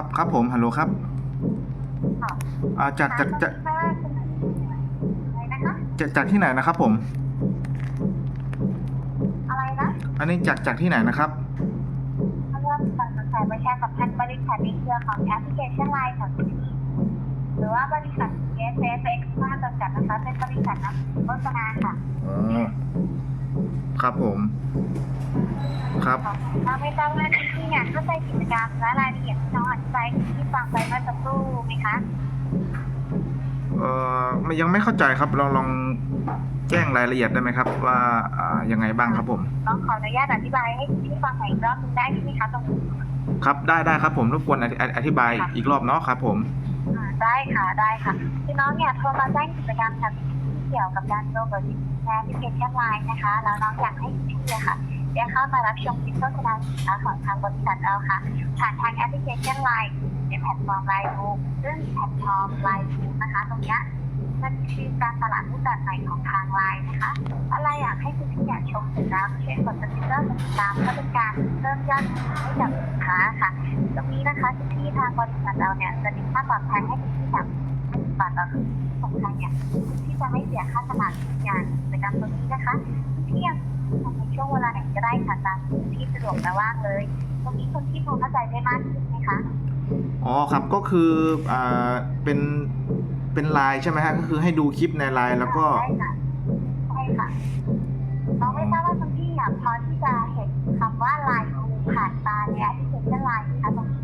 ครับครับผมฮัลโหลครับค่ะอ่าจากจากจากไม่ว่าจะอะไรนะคะจากจากที่ไหนนะครับผม อะไรนะอันนี้จากจากที่ไหนนะครับถ้าเรื่องการสายประชาสัมพันธ์บริษัทในเครือของแอปพลิเคชันไลน์ของที่หรือว่าบริษัท s f x มาจำกัดนะคะ เป็นบริษัทนักโฆษณาค่ะอ๋อครับผม ครับ เราไม่ทราบว่าที่เนี่ยเข้าใจกิจกรรมและรายละเอียดที่ น้องอธิบายที่ฟังไปเมื่อสักครู่ไหมคะเอ่อไม่ยังไม่เข้าใจครับเราลองแจ้งรายละเอียดได้ไหมครับ ว่าอ่ายังไงบ้างครับผมน้องขออนุญาตอธิบายให้ที่ฟังใหม่อีกรอบหนึงได้ไหมคะตรงนี้ ครับได้ได้ครับผมรบกวนอธิอธิบายอีกรอบเนาะครับผม อ่าได้ค่ะได้ค่ะคือน้องเนี่ยโทรมาแจ้งกิจกรรมทางที่เกี่ยวกับการโจมตีแอปพลิเคชันไลน์นะคะ แล้วน้องอยากให้พี่อะค่ะ ได้เข้ามารับชมคลิปโฆษณาสินค้าของทางบริษัทเราค่ะ ผ่านทางแอปพลิเคชันไลน์ในแพลตฟอร์มไลน์บูซึ่งแพลตฟอร์มไลน์บูนะคะ ตรงนี้มันคือการตลาดรูปแบบใหม่ของทางไลน์นะคะ อะไรอยากให้คุณพี่อยากชมสินค้าช่วยกดติดตามติดตามเพื่อเป็นการเริ่มยอดให้กับสินค้าค่ะ ตรงนี้นะคะที่ทางบริษัทเราเนี่ยจะมีค่าตอบแทนให้คุณพี่แบบบาทต่อครึ่งสำคัญเนี่ยที่จะไม่เสียค่าสมัครอย่างกิจกรรมตรงนี้นะคะ ช่วงเวลาไหนก็ได้ค่ะตามที่สะดวกและว่างเลย ตรงนี้คุณพี่พอเข้าใจได้มากขึ้นไหมคะ อ๋อครับก็คืออ่าเป็นเป็นไลน์ใช่ไหมฮะก็คือให้ดูคลิปในไลน์แล้วก็ ใช่ค่ะใช่ค่ะเราไม่ทราบว่าคุณพี่อยากพอที่จะเห็นคำว่าไลน์ผ่านตาในแอปพลิเคชันไลน์นะคะตรงนี้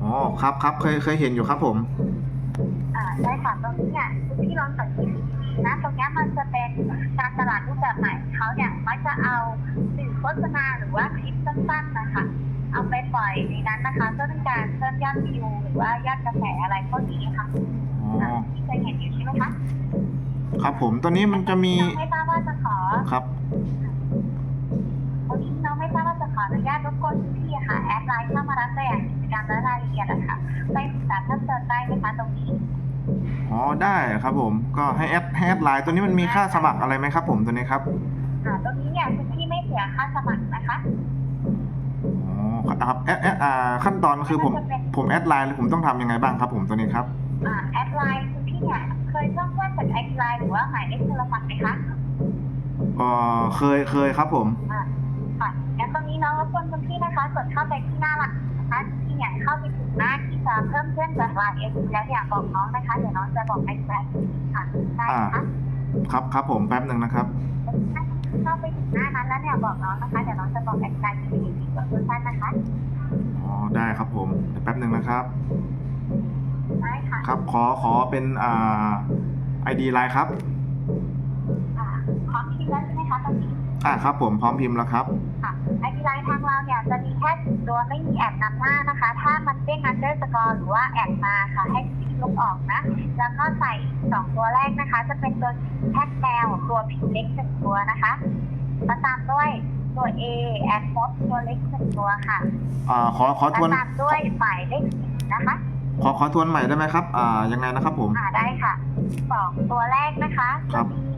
อ๋อครับครับเคยเคยเห็นอยู่ครับผม อ่าใช่ค่ะตรงนี้เนี่ยคุณพี่ลองสังเกตดีๆ นะตรงเนี้ยมันจะเป็นการตลาดรูปแบบใหม่เขาเนี่ยมักจะเอาสื่อโฆษณาหรือว่าคลิปสั้นๆนะคะ เอาไปปล่อยในนั้นนะคะเพื่อเป็นการเพิ่มยอดวิวหรือว่ายอดกระแสอะไรพวกนี้ค่ะอ๋ออ่าที่เคยเห็นอยู่ใช่ไหมคะครับผมตอนนี้มันจะมีน้องไม่ทราบว่าจะขอครับตรงนี้น้องไม่ทราบว่าจะขออนุญาตรบกวนพี่ๆค่ะแอดไลน์เข้ามารับตัวอย่างกิจกรรมและรายละเอียดอะค่ะไปศึกษาเพิ่มเติมได้ไหมคะตรงนี้ อ๋อได้ครับผมก็ให้แอดให้แอดไลน์ตัวนี้มันมีค่าสมัครอะไรไหมครับ ผมตัวนี้ครับอ่าตรงนี้เนี่ยคุณพี่ไม่เสียค่าสมัครนะคะอ๋อครับแอดแอดอ่าขั้นตอนคือผมผมแอดไลน์แล้วผมต้องทำยังไงบ้างครับ ผมตัวนี้ครับอ่าแอดไลน์คุณพี่เนี่ยเคยเพิ่มเพื่อนจากแอดไลน์หรือว่าหมายเลขโทรศัพท์ไหมคะเอ่อเคยเคยครับผม อ่าค่ะงั้นตรงนี้น้องรบกวนคุณพี่นะคะกดเข้าไปที่หน้าหลักนะคะที่ เนี่ยเข้าไปถึงหน้าที่จะเพิ่มเพื่อนจากไลน์เองแล้วอยากบอกน้องนะคะเดี๋ยวน้องจะบอกแอดไลน์ค่ะได้นะคะครับครับผมแป๊บหนึ่งนะครับเข้าไปถึงหน้านั้นแล้วเนี่ยบอกน้องนะคะเดี๋ยวน้องจะบอกแอดไลน์ที่ดีกว่าสั้นๆนะคะอ๋อได้ครับผมเดี๋ยวแป๊บหนึ่งนะครับได้ค่ะครับขอขอเป็นอ่าไอดีไลน์ครับอ่าพร้อมพิมพ์แล้วใช่ไหมคะตอนนี้อ่าครับผมพร้อมพิมพ์แล้วครับค่ะไอดีไลน์ทางเราเนี่ยจะมี แค่สิบตัวไม่มีแอดนำหน้านะคะ ถ้ามันเด้งอันเดอร์สกอร์หรือว่าแอดมาค่ะให้พิมพ์ลบออกนะ แล้วก็ใส่สองตัวแรกนะคะ จะเป็นตัวแท็กแมวตัวพิมพ์เล็กหนึ่งตัวนะคะแล้วตามด้วยตัว A แอดมดตัวเล็กหนึ่งตัวค่ะอ่าขอขอทแล้ววนตามด้วยหมายเลขสี่นะคะ ขอขอทวนใหม่ได้ไหมครับ อ่ายังไงนะครับผม อ่าได้ค่ะสองตัวแรกนะคะครัจะบมี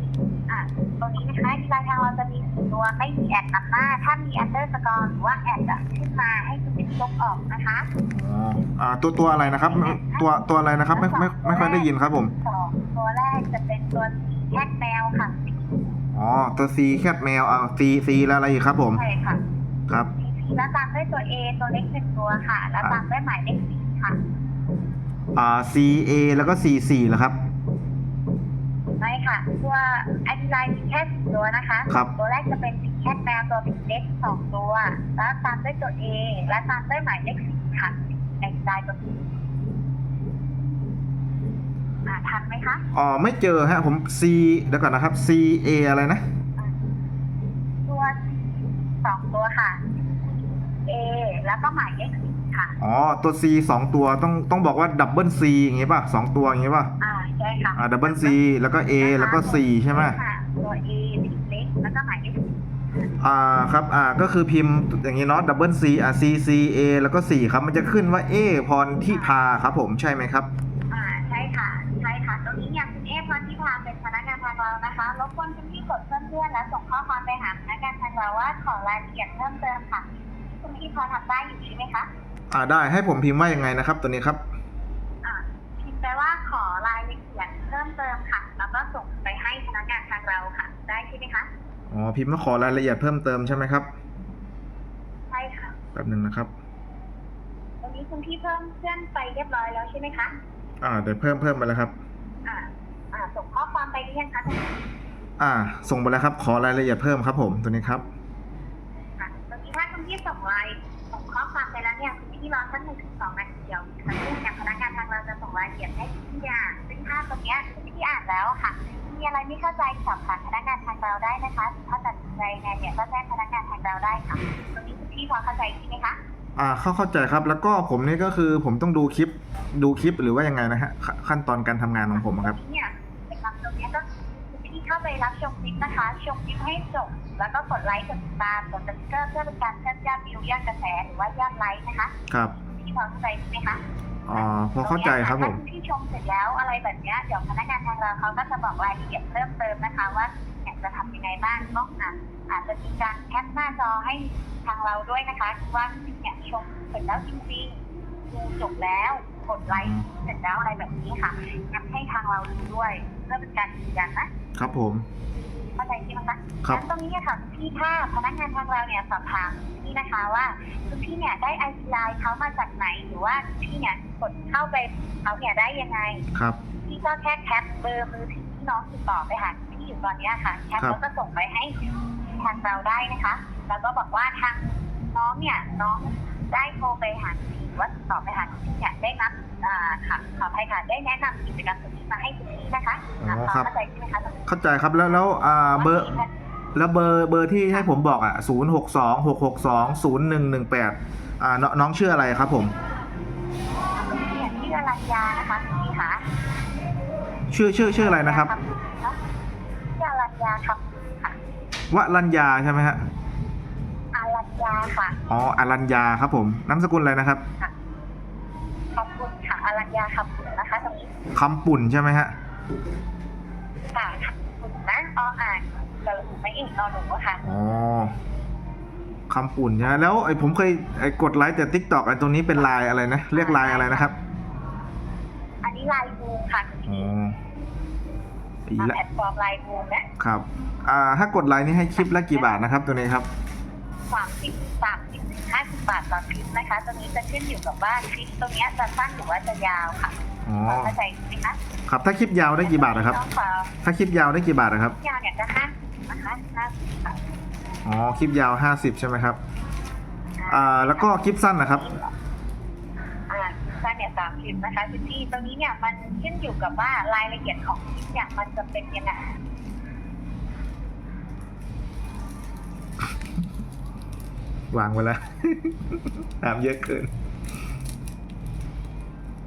อ่าตัวนี้นะคะที่รายทางเราจะมีสี่ตัวไม่มีแอดนำหน้า ถ้ามีอันเดอร์สกอร์หรือว่าแอดอะขึ้นมาให้คุณพิมพ์ลบออกนะคะอ๋ออ่าตัวตัวอะไรนะครับ ตัวตัวอะไรนะครับ ไม่ไม่ไม่ค่อยได้ยินครับผม สองตัวแรกจะเป็นตัวแคทแมวค่ะอ๋อตัว C แคทแมวอ่า C C แล้วอะไรอีกครับผม ใช่ค่ะครับทีแล้วตามด้วยตัว A ตัวเล็กหนึ่งตัวค่ะ แล้วตามด้วยหมายเลขสี่ค่ะ อ่า C A แล้วก็ C 4เหรอครับใช่ค่ะ ตัวไอดีไลน์มีแค่สี่ตัวนะคะ ครับ ตัวแรกจะเป็นสีแคทแมวตัวเล็กสองตัว แล้วตามด้วยตัว A และตามด้วยหมายเลขสี่ค่ะไอดีไลน์ตัวนี้อ่าทันไหมคะอ๋อไม่เจอฮะผม C เดี๋ยวก่อนนะครับ C A อะไรนะ ตัวสองตัวค่ะ A แล้วก็หมายเลขสี่ค่ะ อ๋อ ตัว C สองตัวต้องต้องบอกว่าดับเบิล C อย่างงี้ป่ะสองตัวอย่างงี้ป่ะ อ่าใช่ ค่ะอ่าดับเบิล C แล้วก็ A แล้วก็ C ใช่ไหมค่ะตัว A พิมพ์เล็กแล้วก็หมายเลขสี่อ่าครับอ่าก็คือพิมพ์อย่างนี้เนาะดับเบิล C อ่า C C A แล้วก็4ครับมันจะขึ้นว่า A พรที่พาครับผมใช่ไหมครับอ่าใช่ค่ะใช่ค่ะตรงนี้เนี่ยคุณเอพรที่พาเป็นพนักงานทางเรานะคะรบกวนคุณพี่กดเพื่อนเพื่อนๆและส่งข้อความไปหาพนักงานทางเราว่าขอรายละเอียดเพิ่มเติมค่ะคุณพี่พอทำได้อยู่ใช่ไหมคะอ่าได้ให้ผมพิมพ์ว่ายังไงนะครับ ตัวนี้ครับอ่าพิมพ์ไปว่าข ก็ส่งไปให้พนักงานทางเราค่ะ ได้ใช่ไหมคะ อ๋อ พิมพ์มาขอรายละเอียดเพิ่มเติมใช่ไหมครับ ใช่ค่ะ แป๊บหนึ่งนะครับตรงนี้คุณพี่เพิ่มเพื่อนไปเรียบร้อยแล้วใช่ไหมคะ อ่า เดี๋ยวเพิ่มเพิ่มไปแล้วครับ อ่า อ่า ส่งข้อความไปหรือยังคะตรงนี้อ่า ส่งไปแล้วครับ ขอรายละเอียดเพิ่มครับ ผม ตัวนี้ครับค่ะตรงนี้ถ้าคุณพี่ส่งไลน์ส่ง ข้อความไปแล้วเนี่ยคุณพี่รอสักหนึ่งถึงสองนาทีเดียวค่ะซึ่งอย่างพนักงานทางเราจะส่งรายละเอียดให้คุณพี่อ่านซึ่งถ้าตรงเนี้ยคุณพี่อ่านแล้วอะค่ะ มีอะไรไม่เข้าใจสอบถามพนักงานทางเราได้นะคะถ้าตัดสินใจยังไงเนี่ยก็แจ้งพนักงานทางเราได้ค่ะตรงนี้คุณพี่พอเข้าใจใช่ไหมคะอ่าเข้าเข้าใจครับ แล้วก็ผมนี่ก็คือผมต้องดูคลิปดูคลิปหรือว่ายังไงนะฮะขขั้นตอนการทำงานของผมอะครับตงนี้เนี่ยเป็นคำตรงเนี้ยก็คุณพี่เข้าไปรับชมคลิปนะคะชมคลิปให้จบแล้วก็กดไลค์กดติดตามกดสติ๊กเกอร์เพื่อเป็นการเพิ่ม ยอดวิวยอดกระแสหรือว่ายอดไลค์นะคะครับพี่พอเข้าใจใช่ไหมคะอ๋อพอเข้าใจครับผมถ้าณพี่ชมเสร็จแล้วอะไรแบบเนี้ยเดี๋ยวพนักงานทางเราเขาก็จะบอกรายละเอียดเพิ่มเติมนะคะ ว่าอยากจะทำยังไงบ้างก็อาจอาจจะมีการแคปหน้าจอให้ทางเราด้วยนะคะว่าพี่เนี่ยชมเสร็จแล้วจริงๆดูจบแล้วกดไลค์เสร็จแล้วอะไรแบบนี้ค่ะแคปให้ทางเราดูด้วยเพื่อเป็นการยืนยันนะครับผม เข้าใจใช่ไหมคะครับ งั้นตรงนี้เนี่ยค่ะคุณพี่ถ้าพนักงานทางเราเนี่ยสอบถามพี่นะคะว่าคุณพี่เนี่ยได้ไอซีไลน์เขามาจากไหนหรือว่าคุณพี่เนี่ยกดเข้าไปเขาเนี่ยได้ยังไง ครับ พี่ก็แค่แคปเบอร์มือถือที่น้องติดต่อไปหาพี่อยู่ตอนเนี้ยค่ะแคปครับ แล้วก็ส่งไปให้ทางเราได้นะคะ แล้วก็บอกว่าทางน้องเนี่ยน้อง ได้โทรไปหาพี่หรือว่าติดต่อไปหาพี่เนี่ยได้นับอ่าค่ะขออภัยค่ะได้แนะนำกิจกรรมตรงนี้มาให้คุณพี่นะคะอ๋ออะครับ เข้าใจใช่ไหมคะเข้าใจครับแล้วแล้วอ่าเบอร์แล้วเบอร์เบอร์ที่ให้ผมบอกอะศูนย์หกสองหกหกสองศูนย์หนึ่งหนึ่งแปดอ่าน้องน้องชื่ออะไรครับผม เนี่ยชื่ออรัญญานะคะคุณพี่คะชื่อชื่อชื่ออะไรนะครับชื่ออรัญญาครับค่ะวรัญญาใช่ไหมฮะอรั ญญาค่ะอ๋ออรัญญาครับผมนามสกุลอะไรนะครับขอบคุณค่ะอรัญญาคำปุ่นนะคะตรงนี้คำปุ่นใช่ไหมฮะค่ะคุณนะออ่านกระหูไม่เอกนอนหนูอะค่ะ อ๋อคำปุ่นใช่ไหมแล้วไอ้ผมเคยไอ้กดไลค์แต่ทิกตอกไอ้ตรงนี้เป็นไลน์อะไรนะเรียกไลน์อะไรนะครับอันนี้ไลน์บูมค่ะอ๋ออีทางละแพลตฟอร์มไลน์บูมนะครับ อ่า ถ้ากดไลน์นี่ให้คลิปละกี่บาทนะครับ ตัวนี้ครับ สามสิบสามสิบถึงห้าสิบบาทต่อคลิปนะคะตัวนี้จะขึ้นอยู่กับว่าคลิปตรงเนี้ยจะสั้นหรือว่าจะยาวค่ะอ๋อเข้าใจไหมคะครับถ้าคลิปยาวได้กี่บาทนะครับ น้องขอถ้าคลิปยาวได้กี่บาทนะครับยาวเนี่ยจะห้าสิบนะคะห้าสิบค่ะอ๋อคลิปยาว 50 ใช่ไหมครับอ่าแล้วก็คลิปสั้นนะครับ อ่าสั้นเนี่ยสามคลิปนะคะพี่พี่ตรงนี้เนี่ยมันขึ้นอยู่กับว่ารายละเอียดของคลิปเนี่ยมันจะเป็นยังไง วางไว้แล้วถามเยอะเกิน